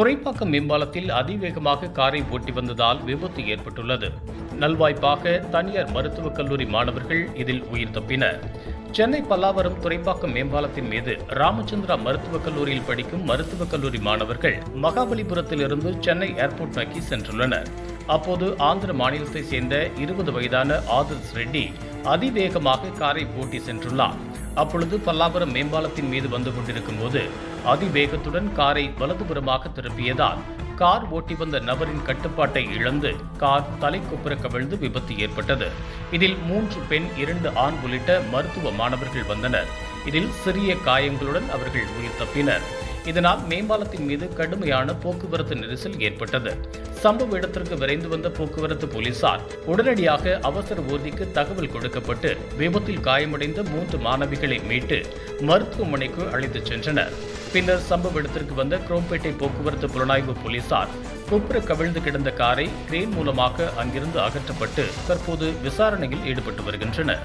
துறைப்பாக்கம் மேம்பாலத்தில் அதிவேகமாக காரை ஓட்டி வந்ததால் விபத்து ஏற்பட்டுள்ளது. நல்வாய்ப்பாக தனியார் மருத்துவக் கல்லூரி மாணவர்கள் இதில் உயிர் தப்பினர். சென்னை பல்லாவரம் துறைப்பாக்கம் மேம்பாலத்தின் மீது ராமச்சந்திரா மருத்துவக் கல்லூரியில் படிக்கும் மருத்துவக் கல்லூரி மாணவர்கள் மகாபலிபுரத்திலிருந்து சென்னை ஏர்போர்ட் நோக்கி சென்றுள்ளனர். அப்போது ஆந்திர மாநிலத்தைச் சேர்ந்த இருபது வயதான ஆதர்ஸ் ரெட்டி அதிவேகமாக காரை ஓட்டி சென்றுள்ளார். அப்பொழுது பல்லாபுரம் மேம்பாலத்தின் மீது வந்து கொண்டிருக்கும் போது அதிவேகத்துடன் காரை வலதுபுறமாக திருப்பியதால் கார் ஓட்டி வந்த நபரின் கட்டுப்பாட்டை இழந்து கார் தலைக்குப்புற கவிழ்ந்து விபத்து ஏற்பட்டது. இதில் மூன்று பெண் இரண்டு ஆண் உள்ளிட்ட மருத்துவ மாணவர்கள் வந்தனர். இதில் சிறிய காயங்களுடன் அவர்கள் உயிர் தப்பினர். இதனால் மேம்பாலத்தின் மீது கடுமையான போக்குவரத்து நெரிசல் ஏற்பட்டது. சம்பவ இடத்திற்கு விரைந்து வந்த போக்குவரத்து போலீசார் உடனடியாக அவசர ஊர்திக்கு தகவல் கொடுக்கப்பட்டு விபத்தில் காயமடைந்த மூன்று மாணவிகளை மீட்டு மருத்துவமனைக்கு அழைத்துச் சென்றனர். பின்னர் சம்பவ இடத்திற்கு வந்த குரோம்பேட்டை போக்குவரத்து புலனாய்வு போலீசார் குப்புற கவிழ்ந்து கிடந்த காரை கிரேன் மூலமாக அங்கிருந்து அகற்றப்பட்டு தற்போது விசாரணையில் ஈடுபட்டு வருகின்றனர்.